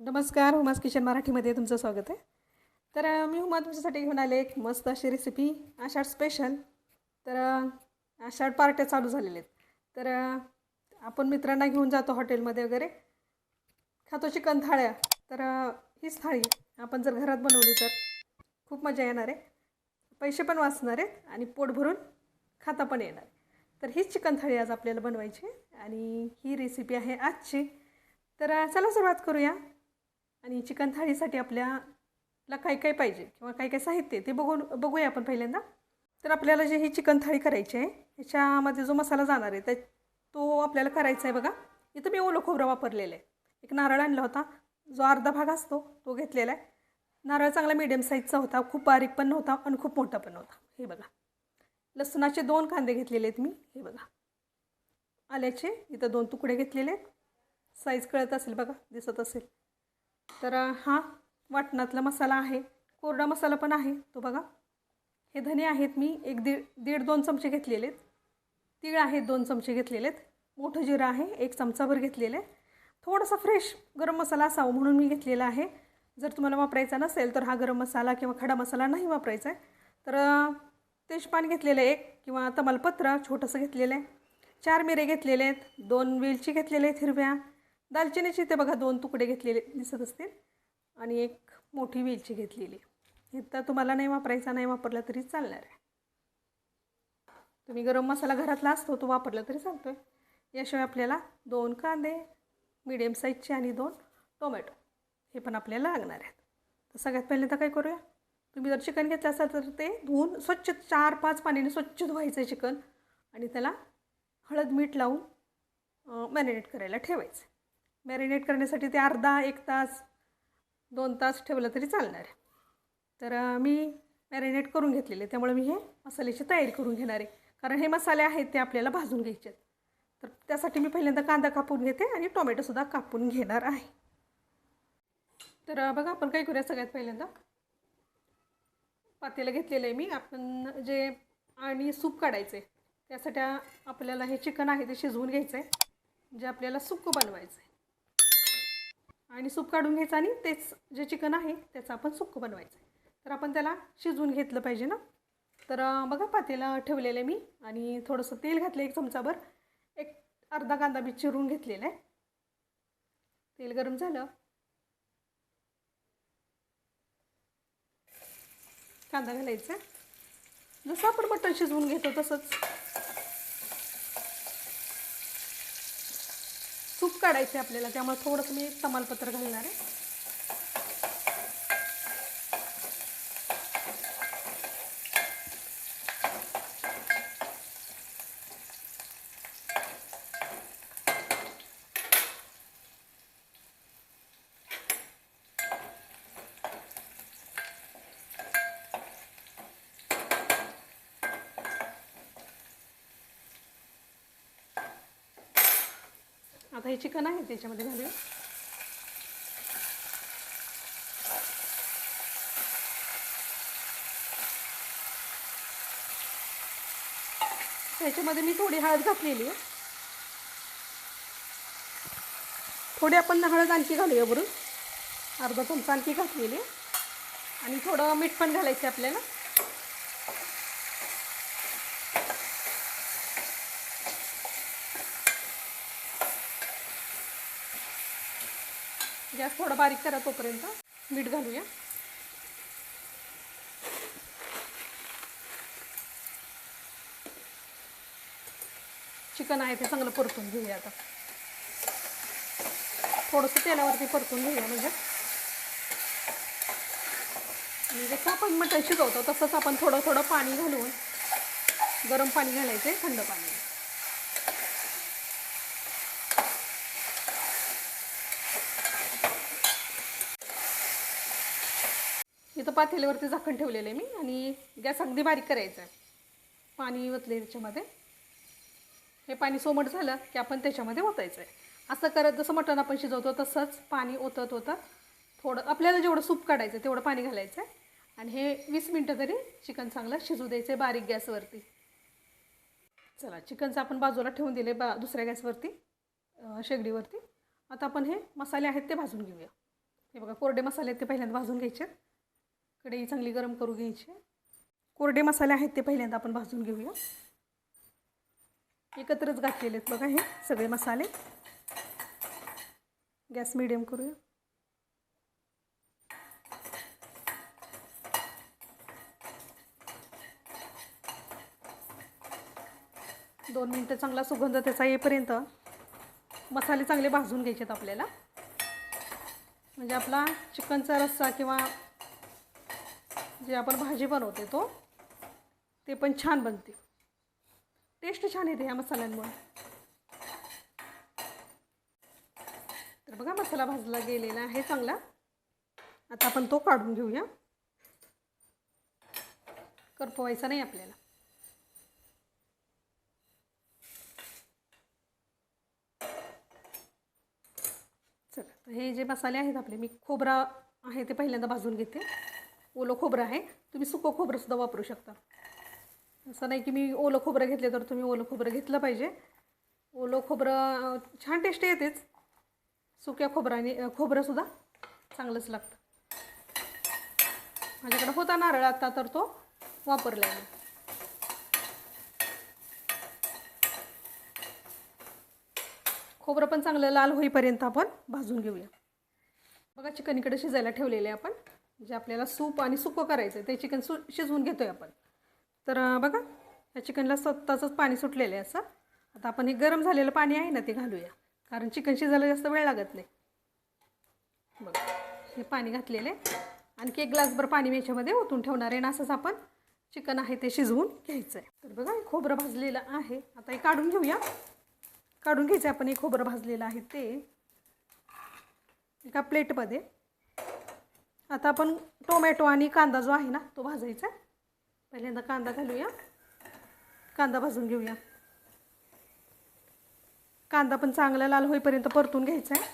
नमस्कार hummus kitchen मराठीमध्ये तुमचं स्वागत आहे. तर मी हुमा तुमच्यासाठी घेऊन आले एक मस्त अशी रेसिपी आषाढ स्पेशल तर आषाढ पार्ट्या चालू झालेल्या आहेत. तर आपण मित्रांना घेऊन जातो हॉटेलमध्ये वगैरे. खातो चिकन थाळ्या. तर हीच थाळी आपण जर घरात बनवली तर खूप मजा येणार आहे. पैसे पण वाचणार आहेत आणि पोट भरून खाता पण येणार. तर हीच चिकन थाळी आज आपल्याला बनवायची आणि ही रेसिपी आहे आजची. तर चला सुरुवात करूया. आणि चिकन थाळीसाठी आपल्याला काय काय पाहिजे किंवा काय काय साहित्य ते बघून बघूया आपण पहिल्यांदा. तर आपल्याला जे ही चिकन थाळी करायची आहे ह्याच्यामध्ये जो मसाला जाणार आहे त्या तो आपल्याला करायचा आहे बघा. इथं मी ओलं खोबरं वापरलेलं आहे. एक नारळ आणला होता. जो अर्धा भाग असतो तो घेतलेला आहे. नारळ चांगला मिडियम साईजचा होता. खूप बारीक पण नव्हता आणि खूप मोठा पण नव्हता. हे बघा. लसणाचे दोन कांदे घेतलेले आहेत मी. हे बघा. आल्याचे इथं दोन तुकडे घेतलेले आहेत. साईज कळत असेल बघा. दिसत असेल. तर हा वाटणातला मसाला आहे. कोरडा मसाला पण आहे तो बघा. हे धने आहेत मी एक दीड दीड दोन चमचे घेतलेले आहेत. तीळ आहेत दोन चमचे घेतलेले आहेत. मोठं जिरं आहे एक चमचाभर घेतलेलं आहे. थोडासा फ्रेश गरम मसाला असावा म्हणून मी घेतलेला आहे. जर तुम्हाला वापरायचा नसेल तर हा गरम मसाला किंवा खडा मसाला नाही वापरायचा आहे. तर तेजपान घेतलेलं आहे एक किंवा तमालपत्र छोटंसं घेतलेलं आहे. चार मिरे घेतलेले आहेत. दोन वेलची घेतलेले आहेत हिरव्या. दालचिनीचे ते बघा दोन तुकडे घेतलेले दिसत असतील. आणि एक मोठी वेलची घेतलेली. हे तर तुम्हाला नाही वापरायचा नाही वापरला तरी चालणार आहे. तुम्ही गरम मसाला घरातला असतो तो वापरला तरी चालतो आहे याशिवाय आपल्याला दोन कांदे मिडियम साईजचे आणि दोन टोमॅटो हे पण आपल्याला लागणार आहेत. तर सगळ्यात पहिल्यांदा काय करूया? तुम्ही जर चिकन घेतलं असाल तर ते धुवून स्वच्छ चार पाच पाण्याने स्वच्छ धुवायचं आहे चिकन. आणि त्याला हळद मीठ लावून मॅरिनेट करायला ठेवायचं मॅरिनेट करण्यासाठी ते अर्धा एक तास दोन तास ठेवलं तरी चालणार. आहे तर मी मॅरिनेट करून घेतलेले. त्यामुळे मी हे मसाल्याची तयारी करून घेणार आहे. कारण हे मसाले आहेत ते आपल्याला भाजून घ्यायचे आहेत. तर त्यासाठी मी पहिल्यांदा कांदा कापून घेते आणि टोमॅटोसुद्धा कापून घेणार आहे. तर बघा आपण काय करूया सगळ्यात पहिल्यांदा. पातेलं घेतलेलं आहे मी. आपण जे आणि सूप काढायचं आहे त्यासाठी आपल्याला हे चिकन आहे ते शिजवून घ्यायचं आहे जे आपल्याला सुक्क बनवायचं आहे आणि सूप काढून घ्यायचं आणि तेच जे चिकन आहे त्याचं आपण सुक्क बनवायचं आहे. तर आपण त्याला शिजवून घेतलं पाहिजे ना? तर बघा पातेला ठेवलेलं आहे मी आणि थोडंसं तेल घातलं एक चमचाभर. एक अर्धा कांदा बी चिरून घेतलेला आहे. तेल गरम झालं. कांदा घालायचा. जसं आपण मटण शिजवून घेतो तसंच. सूप काढायचे आपल्याला त्यामुळे थोडंसं मी तमालपत्र घालणार आहे. आता हे चिकन आहे त्याच्यामध्ये घालूया त्याच्यामध्ये मी थोडी हळद घातलेली आहे. थोडी आपण हळद आणखी घालूया बरोबर अर्धा चमचा आणखी घातलेली आहे. आणि थोडं मीठ पण घालायचं आहे आपल्याला. गॅस थोडा बारीक करा तोपर्यंत. मीठ घालूया. चिकन आहे ते चांगलं परतून घेऊया आता. थोडंसं तेलावरती परतून घेऊया म्हणजे. जसं आपण मटण शिजवतो तसंच आपण थोडं थोडं पाणी घालून गरम पाणी घालायचं थंड पाणी इथं पातेल्यावरती झाकण ठेवलेलं आहे मी आणि गॅस अगदी बारीक करायचा आहे. पाणी ओतले त्याच्यामध्ये हे पाणी सोमट झालं की आपण त्याच्यामध्ये ओतायचं आहे. असं करत जसं मटण आपण शिजवतो तसंच पाणी ओतत ओतत थोडं आपल्याला जेवढं सूप काढायचं तेवढं पाणी घालायचं आहे. आणि हे वीस मिनटं तरी चिकन चांगलं शिजू द्यायचं आहे बारीक गॅसवरती. चला चिकनचं आपण बाजूला ठेवून दिले बा दुसऱ्या गॅसवरती शेगडीवरती. आता आपण हे मसाले आहेत ते भाजून घेऊया. हे बघा कोरडे मसाले आहेत ते पहिल्यांदा भाजून घ्यायचे कढई चांगली गरम करू घ्यायची. कोरडे मसाले आहेत ते पहिल्यांदा आपण भाजून घेऊया. एकत्रच घातलेले आहेत बघा हे सगळे मसाले. गॅस मिडियम करूया. दोन मिनटं चांगला सुगंध त्याचा येईपर्यंत मसाले चांगले भाजून घ्यायचे आहेत आपल्याला. म्हणजे आपला चिकनचा रस्सा किंवा जे आपण भाजी बनवते तो ते पण छान बनते. टेस्ट छान येते ह्या मसाल्यांमुळे. तर बघा मसाला भाजला गेलेला आहे चांगला. आता आपण तो काढून घेऊया. करपवायचा नाही आपल्याला. चला तर हे जे मसाले आहेत आपले मी खोबरा आहे ते पहिल्यांदा भाजून घेते. ओलं खोबरं आहे. तुम्ही सुकं खोबरंसुद्धा वापरू शकता. असं नाही की मी ओलं खोबरं घेतले तर तुम्ही ओलं खोबरं घेतलं पाहिजे. ओलं खोबरं छान टेस्ट येतेच. सुक्या खोबराने खोबरंसुद्धा चांगलंच लागतं. माझ्याकडे होता नारळ आता तर तो वापरला आहे खोबरं पण चांगलं लाल होईपर्यंत आपण भाजून घेऊया. बघा चिकन इकडे शिजायला ठेवलेले आहे आपण. जे आपल्याला सूप आणि सुकं करायचं आहे ते चिकन सु शिजवून घेतो आहे आपण. तर बघा या चिकनला स्वतःचंच पाणी सुटलेलं आहे असं. आता आपण हे गरम झालेलं पाणी आहे ना ते घालूया. कारण चिकन शिजायला जास्त वेळ लागत नाही. बघा हे पाणी घातलेलं आहे. आणखी एक ग्लासभर पाणी मी याच्यामध्ये ओतून ठेवणार आहे. आणि असंच आपण चिकन आहे ते शिजवून घ्यायचं आहे तर बघा हे खोबरं भाजलेलं आहे. आता हे काढून घेऊया. काढून घ्यायचं आपण हे खोबरं भाजलेलं आहे ते. एका प्लेटमध्ये आता आपण टोमॅटो आणि कांदा जो आहे ना तो भाजायचा आहे. पहिल्यांदा कांदा घालूया. कांदा भाजून घेऊया. कांदा पण चांगला लाल होईपर्यंत परतून घ्यायचा आहे.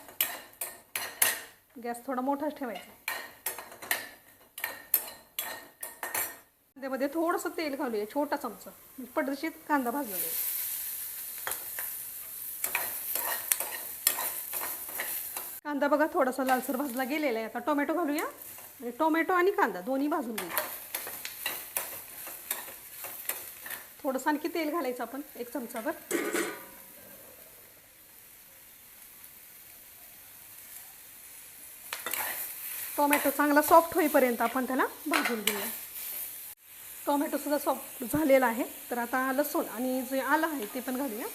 गॅस थोडा मोठाच ठेवायचा त्यामध्ये थोडंसं तेल घालूया छोटा चमचा. म्हणजे कांदा भाजून घ्या कांदा बघा थोडासा लालसर भाजला गेलेला आहे. आता टोमॅटो घालूया. आणि टोमॅटो आणि कांदा दोन्ही भाजून घेऊ. थोडंसं आणखी तेल घालायचं आपण एक चमचाभर. टोमॅटो चांगला सॉफ्ट होईपर्यंत आपण त्याला भाजून घेऊया. टोमॅटोसुद्धा सॉफ्ट झालेला आहे. तर आता लसूण आणि जे आलं आहे ते पण घालूया.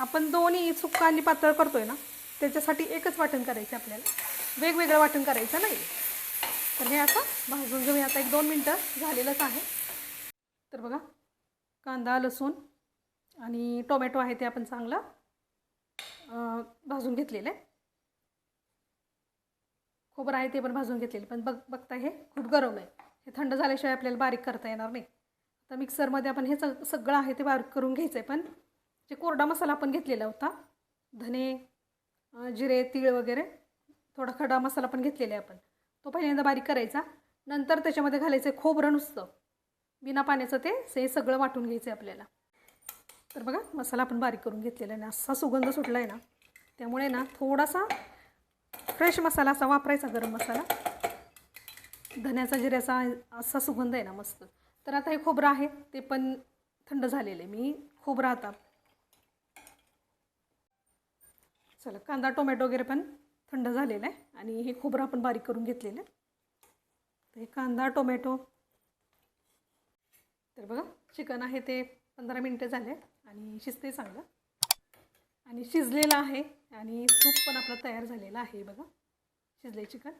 आपण दोन्ही सुक्का आणि पातळ करतो आहे ना? त्याच्यासाठी एकच वाटण करायचं आपल्याला. वेगवेगळं वाटण करायचं नाही. तर हे आता भाजून घेऊया. आता एक दोन मिनटं झालेलंच आहे. तर बघा कांदा लसूण आणि टोमॅटो आहे ते आपण चांगलं भाजून घेतलेलं आहे. खोबरं आहे ते पण भाजून घेतलेलं पण बघ बघता हे खूप गरम आहे. हे थंड झाल्याशिवाय आपल्याला बारीक करता येणार नाही. आता मिक्सरमध्ये आपण हे सग सगळं आहे ते बारीक करून घ्यायचं आहे. पण जे कोरडा मसाला आपण घेतलेला होता धने जिरे तीळ वगैरे थोडा खडा मसाला पण घेतलेला आहे आपण. तो पहिल्यांदा बारीक करायचा. नंतर त्याच्यामध्ये घालायचं आहे खोबरं नुसतं. बिना पाण्याचं ते हे सगळं वाटून घ्यायचं आहे आपल्याला. तर बघा मसाला आपण बारीक करून घेतलेला आहे ना. असा सुगंध सुटला आहे ना. त्यामुळे ना थोडासा फ्रेश मसाला असा वापरायचा गरम मसाला. धन्याचा जिऱ्याचा असा सुगंध आहे ना मस्त. तर आता हे खोबरं आहे ते पण थंड झालेलं आहे. मी खोबरं आता चला कांदा टोमॅटो वगैरे पण थंड झालेला आहे आणि हे खोबरं आपण बारीक करून घेतलेलं आहे. तर हे कांदा टोमॅटो. तर बघा चिकन आहे ते पंधरा मिनटं झाले आणि शिजते चांगलं. आणि शिजलेलं आहे आणि सूप पण आपलं तयार झालेलं आहे बघा शिजले चिकन.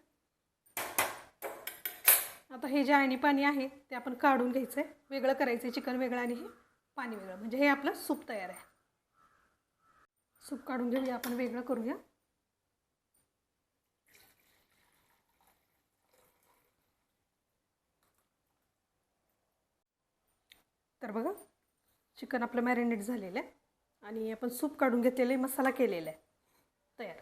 आता हे जे आणि पाणी आहे ते आपण काढून घ्यायचं आहे वेगळं करायचं आहे चिकन वेगळं आणि हे पाणी वेगळं. म्हणजे हे आपलं सूप तयार आहे. सूप काढून घेऊया आपण वेगळं करूया. तर बघा चिकन आपलं मॅरिनेट झालेलं आहे आणि आपण सूप काढून घेतलेलं आहे मसाला केलेला आहे. तयार.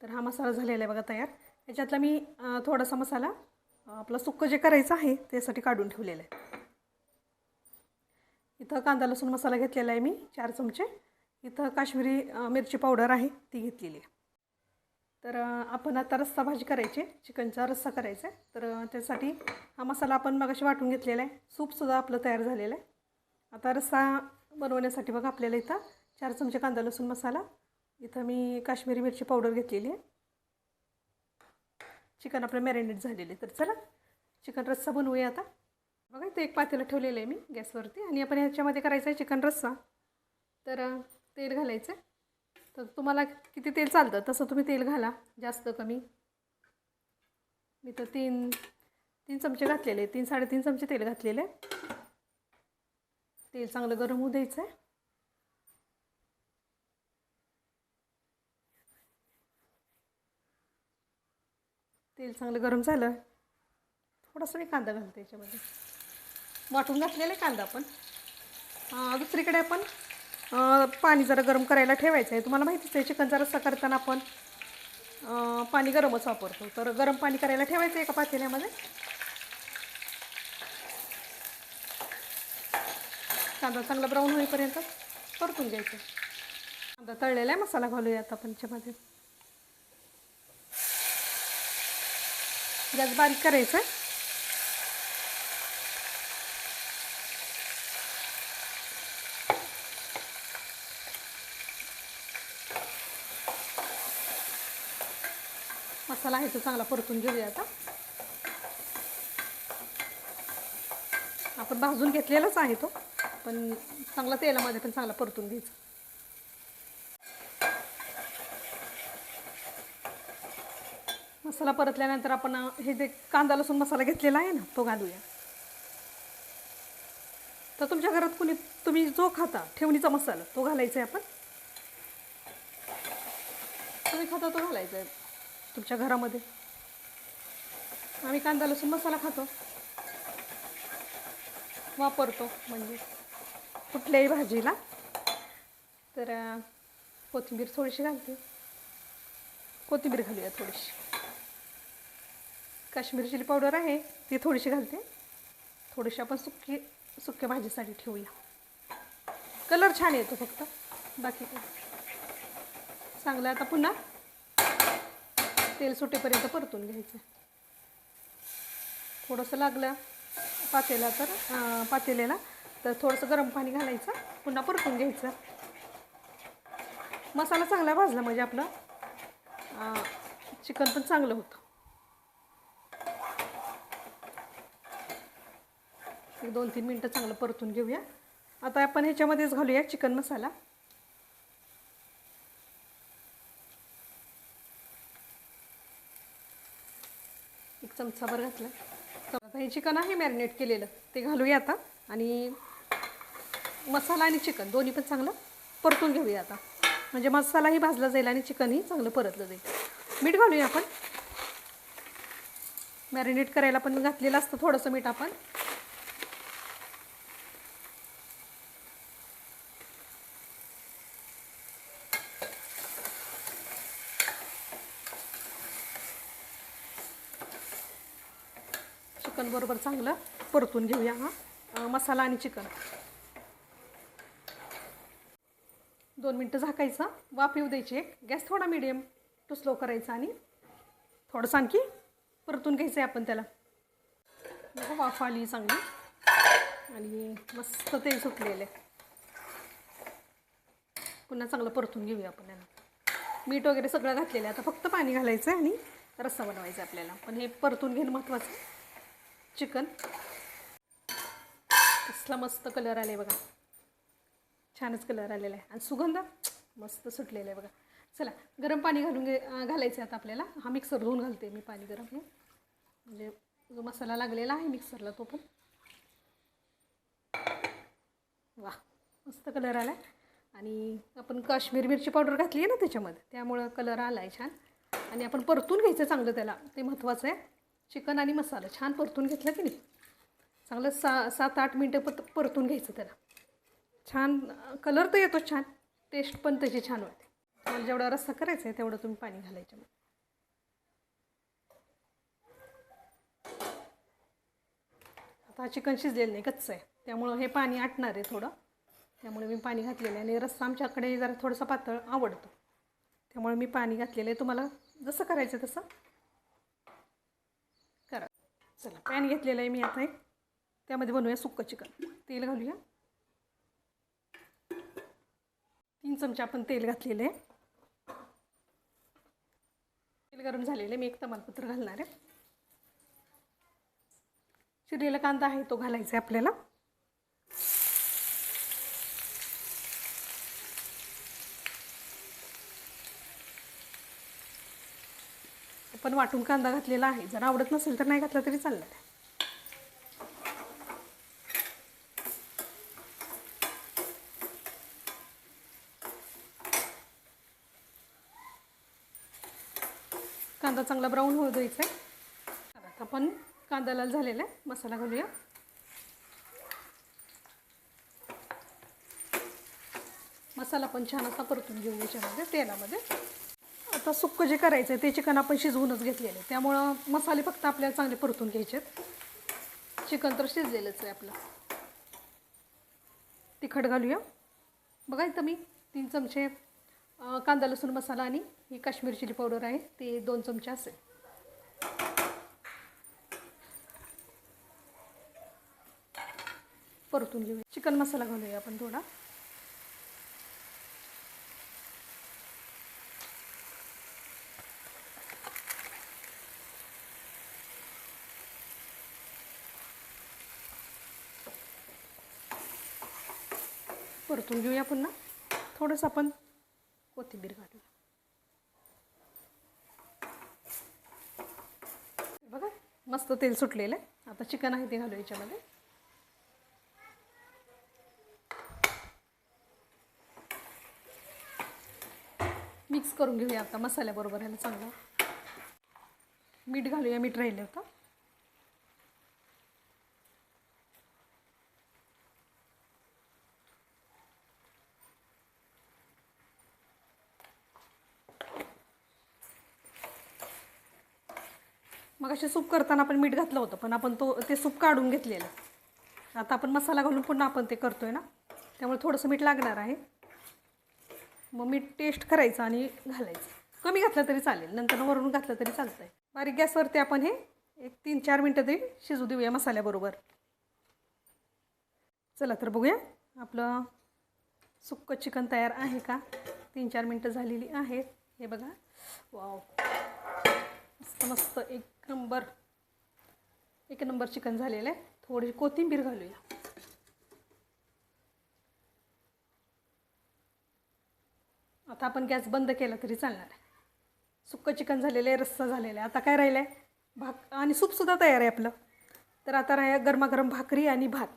तर हा मसाला झालेला आहे बघा तयार. याच्यातला मी थोडासा मसाला आपला सुक्कं जे करायचं आहे त्यासाठी काढून ठेवलेलं आहे. इथं कांदा लसूण मसाला घेतलेला आहे मी चार चमचे. इथं काश्मीरी मिरची पावडर आहे ती घेतलेली आहे. तर आपण आता रस्सा भाजी करायची आहे. चिकनचा रस्सा करायचा आहे. तर त्यासाठी हा मसाला आपण मगाशी वाटून घेतलेला आहे. सूपसुद्धा आपलं तयार झालेलं आहे. आता रस्सा बनवण्यासाठी बघा आपल्याला इथं चार चमचे कांदा लसूण मसाला. इथं मी काश्मीरी मिरची पावडर घेतलेली आहे. चिकन आपलं मॅरिनेट झालेलं आहे. तर चला चिकन रस्सा बनवूया आता. बघा इथं एक पातेलं ठेवलेलं आहे मी गॅसवरती. आणि आपण ह्याच्यामध्ये करायचं आहे चिकन रस्सा. तर तेल घालायचं. आहे तर तुम्हाला किती तेल चालतं तसं तुम्ही तेल घाला जास्त कमी. मी तर तीन तीन चमचे घातलेले तीन साडेतीन चमचे तेल घातलेले. तेल चांगलं गरम होऊ द्यायचं. आहे तेल चांगलं गरम झालं. थोडासा मी कांदा घालते याच्यामध्ये. वाटून घातलेला आहे कांदा आपण दुसरीकडे आपण पाणी जरा गरम करायला ठेवायचं आहे. तुम्हाला माहितीच आहे चिकनचा रस्सा करताना आपण पाणी गरमच वापरतो. तर गरम पाणी करायला ठेवायचं आहे एका पातेल्यामध्ये. कांदा चांगला ब्राऊन होईपर्यंत परतून घ्यायचं. कांदा तळलेला आहे मसाला घालूया आता आपण याच्यामध्ये. गॅस बारीक करायचं आहे मसाला आहे तो चांगला परतून घेऊया आता. आपण भाजून घेतलेलाच आहे तो पण चांगला तेलामध्ये पण चांगला परतून घ्यायचा. मसाला परतल्यानंतर आपण हे जे कांदा लसूण मसाला घेतलेला आहे ना तो घालूया. तर तुमच्या घरात कुणी तुम्ही जो खाता ठेवणीचा मसाला तो घालायचा आहे आपण? तुम्ही खाता तो घालायचा आहे तुमच्या घरामध्ये? आम्ही कांदा लसूण मसाला खातो. वापरतो म्हणजे कुठल्याही भाजीला. तर कोथिंबीर थोडीशी घालते. कोथिंबीर घालूया थोडीशी. काश्मीरी चिली पावडर आहे ती थोडीशी घालते. थोडीशी आपण सुकी सुक्या भाजीसाठी ठेवूया. कलर छान येतो फक्त. बाकी काय चांगलं आता पुन्हा. तेल सुटेपर्यंत परतून घ्यायचं. थोडंसं लागलं पातेला तर पातेल्याला तर थोडंसं गरम पाणी घालायचं पुन्हा परतून घ्यायचं. मसाला चांगला भाजला म्हणजे आपलं चिकन पण चांगलं होतं. एक दोन तीन मिनटं चांगलं परतून घेऊया. आता आपण ह्याच्यामध्येच घालूया चिकन मसाला. चमचाभर घातला. आता हे चिकन आहे मॅरिनेट केलेलं. ते घालूया आता. आणि मसाला आणि चिकन दोन्ही पण चांगलं परतून घेऊया आता. म्हणजे मसालाही भाजला जाईल आणि चिकनही चांगलं परतलं जाईल. मीठ घालूया आपण. मॅरिनेट करायला पण घातलेलं असतं थोडंसं मीठ आपण. बरोबर चांगलं परतून घेऊया हा. मसाला आणि चिकन. दोन मिनटं झाकायचं. वाफ येऊ द्यायची एक. गॅस थोडा मिडियम टू स्लो करायचा आणि थोडंसं आणखी परतून घ्यायचं आहे आपण त्याला. बघा वाफ आली चांगली. आणि मस्त तेल सुटलेलं आहे. पुन्हा चांगलं परतून घेऊया आपण याला. मीठ वगैरे सगळं घातलेलं आहे. आता फक्त पाणी घालायचं आहे आणि रस्सा बनवायचा आपल्याला. पण हे परतून घेणं महत्त्वाचं आहे. चिकन. कसला मस्त कलर आले बघा. छानच कलर आलेला आहे आणि सुगंध मस्त सुटलेला आहे बघा. चला गरम पाणी घालून घे घालायचं आता आपल्याला. हा मिक्सर धुवून घालते मी पाणी गरम हे म्हणजे जो मसाला लागलेला आहे मिक्सरला तो पण. वा मस्त कलर आला आहे आणि आपण काश्मीर मिरची पावडर घातली आहे ना त्याच्यामध्ये. त्यामुळं कलर आला आहे छान. आणि आपण परतून घ्यायचं चांगलं त्याला. ते महत्त्वाचं आहे. चिकन आणि मसाला छान परतून घेतला की नाही? चांगलं सा सात आठ मिनटं पत परतून घ्यायचं त्याला. छान कलर तर येतो छान. टेस्ट पण त्याची छान होते. तुम्हाला जेवढा रस्सा करायचा आहे तेवढं तुम्ही पाणी घालायचं आता चिकन शिजलेलं नाही कच्चं आहे. त्यामुळं हे पाणी आटणार आहे थोडं. त्यामुळे मी पाणी घातलेलं आहे आणि रस्सा आमच्याकडे जरा थोडंसं पातळ आवडतो. त्यामुळे मी पाणी घातलेलं आहे. तुम्हाला जसं करायचं तसं. चला. पॅन घेतलेलं आहे मी आता एक. त्यामध्ये बनवूया सुक्कं चिकन. तेल घालूया. तीन चमचे आपण तेल घातलेलं आहे. तेल गरम झालेलं आहे. मी एक तमालपत्र घालणार आहे. चिरलेला कांदा आहे तो घालायचा आहे आपल्याला. पण वाटून कांदा घातलेला आहे. जर आवडत नसेल तर नाही घातला तरी चाललं आहे. कांदा चांगला ब्राऊन होऊ द्यायचा आहे. आता आपण कांदा लाल झालेला आहे. मसाला घालूया. मसाला पण छान असा परतून घेऊ याच्यामध्ये तेलामध्ये. आता सुक्क जे करायचं आहे ते चिकन आपण शिजवूनच घेतलेलं आहे. त्यामुळं मसाले फक्त आपल्याला चांगले परतून घ्यायचे आहेत चिकन तर शिजलेलंच आहे आपलं. तिखट घालूया. बघा इथं मी तीन चमचे कांदा लसूण मसाला आणि ही काश्मीर चिली पावडर आहे. ते दोन चमचे असेल. परतून घेऊया. चिकन मसाला घालूया आपण थोडा. परतून घेऊया पुन्हा. थोडंसं आपण कोथिंबीर घालूया. बघा मस्त तेल सुटलेलं आहे. आता चिकन आहे ते घालू याच्यामध्ये. मिक्स करून घेऊया आता मसाल्याबरोबर ह्याला चांगलं. मीठ घालूया मीठ राहिलं होतं. मग असे सूप करताना आपण मीठ घातलं होतं पण आपण तो ते सूप काढून घेतलेलं. आता आपण मसाला घालून पुन्हा आपण ते करतो आहे ना? त्यामुळे थोडंसं मीठ लागणार आहे. मग मीठ टेस्ट करायचं आणि घालायचं. कमी घातलं तरी चालेल नंतर वरून घातलं तरी चालतं आहे बारीक गॅसवरती आपण हे एक तीन चार मिनटं तरी शिजू देऊया मसाल्याबरोबर. चला तर बघूया आपलं सुक्क चिकन तयार आहे का? तीन चार मिनटं झालेली आहेत. हे बघा. वाव. मस्त एक नंबर एक नंबर चिकन झालेलं आहे. थोडी कोथिंबीर घालूया. आता आपण गॅस बंद केला तरी चालणार आहे. सुक्कं चिकन झालेलं आहे रस्सा झालेला आहे. आता काय राहिलं आहे भाक आणि सूपसुद्धा तयार आहे आपलं. तर आता राहा गरमागरम भाकरी आणि भात.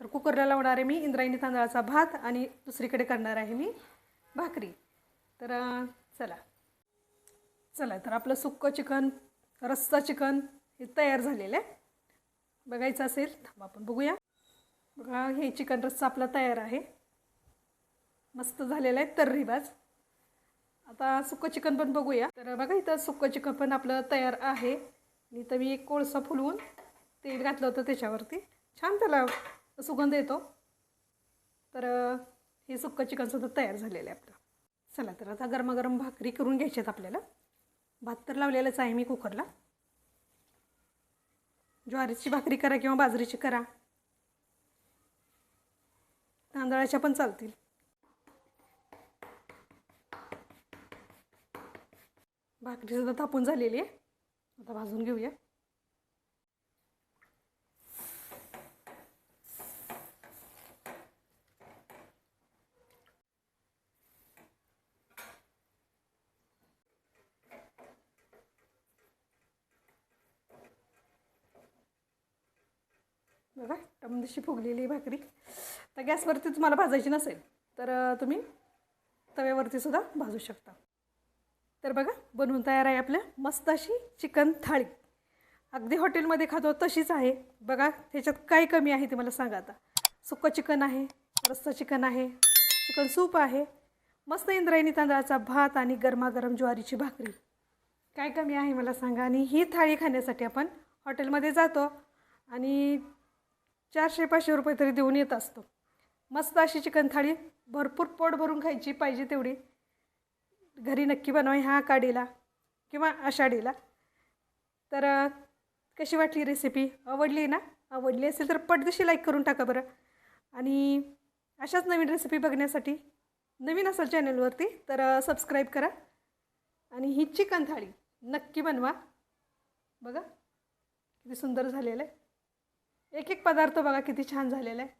तर कुकरला लावणार आहे मी इंद्रायणी तांदळाचा भात आणि दुसरीकडे करणार आहे मी भाकरी. तर चला. चला तर आपलं सुक्कं चिकन रस्सा चिकन हे तयार झालेलं आहे. बघायचं असेल थांबा आपण बघूया. बघा हे चिकन रस्सा आपला तयार आहे. मस्त झालेलं आहे तर्रीबाज आता सुकं चिकन पण बघूया. तर बघा इथं सुक्कं चिकन पण आपलं तयार आहे. आणि इथं मी एक कोळसा फुलवून तेल घातलं होतं त्याच्यावरती. छान त्याला सुगंध येतो. तर हे सुक्कं चिकनसुद्धा तयार झालेलं आहे आपलं. चला तर आता गरमागरम भाकरी करून घ्यायच्यात आपल्याला. भात तर लावलेलंच आहे मी कुकरला. ज्वारीची भाकरी करा किंवा बाजरीची करा. तांदळाच्या पण चालतील. भाकरीसुद्धा तापून झालेली आहे. आता भाजून घेऊया. बघा टमदिशी फुगलेली भाकरी. तर गॅसवरती तुम्हाला भाजायची नसेल तर तुम्ही तव्यावरती सुद्धा भाजू शकता. तर बघा बनवून तयार आहे आपल्या मस्त अशी चिकन थाळी. अगदी हॉटेलमध्ये खातो तशीच आहे. बघा त्याच्यात काय कमी आहे ते मला सांगा आता. सुक्कं चिकन आहे रस्सा चिकन आहे चिकन सूप आहे. मस्त इंद्रायणी तांदळाचा भात आणि गरमागरम ज्वारीची भाकरी. काय कमी आहे मला सांगा. आणि ही थाळी खाण्यासाठी आपण हॉटेलमध्ये जातो आणि चारशे पाचशे रुपये तरी देऊन येत असतो. मस्त अशी चिकन थाळी भरपूर पोट भरून खायची पाहिजे तेवढी. घरी नक्की बनवा ह्या काडीला किंवा आषाढीला. तर कशी वाटली रेसिपी आवडली ना? आवडली असेल तर पटदशी लाईक करून टाका बरं. आणि अशाच नवीन रेसिपी बघण्यासाठी नवीन असेल चॅनलवरती तर सबस्क्राईब करा. आणि ही चिकन थाळी नक्की बनवा. बघा किती सुंदर झालेलं आहे. एक एक पदार्थ बघा किती छान झालेला आहे.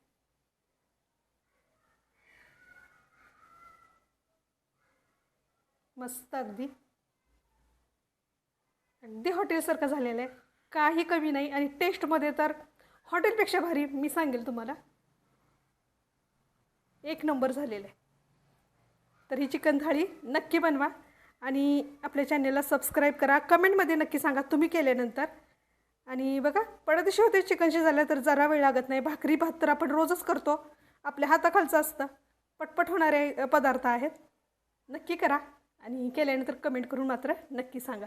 मस्त अगदी. अगदी हॉटेलसारखं झालेलं आहे. काही कमी नाही आणि टेस्टमध्ये तर हॉटेलपेक्षा भारी मी सांगेल तुम्हाला. एक नंबर झालेलं आहे. तर ही चिकन थाळी नक्की बनवा आणि आपल्या चॅनेलला सबस्क्राईब करा. कमेंटमध्ये नक्की सांगा तुम्ही केल्यानंतर आणि बघा पडत होते चिकनशी झालं तर जरा वेळ लागत नाही. भाकरी भात तर आपण रोजच करतो. आपल्या हाताखालचं असतं. पटपट होणारे पदार्थ आहेत. नक्की करा आणि केल्यानंतर कमेंट करून मात्र नक्की सांगा.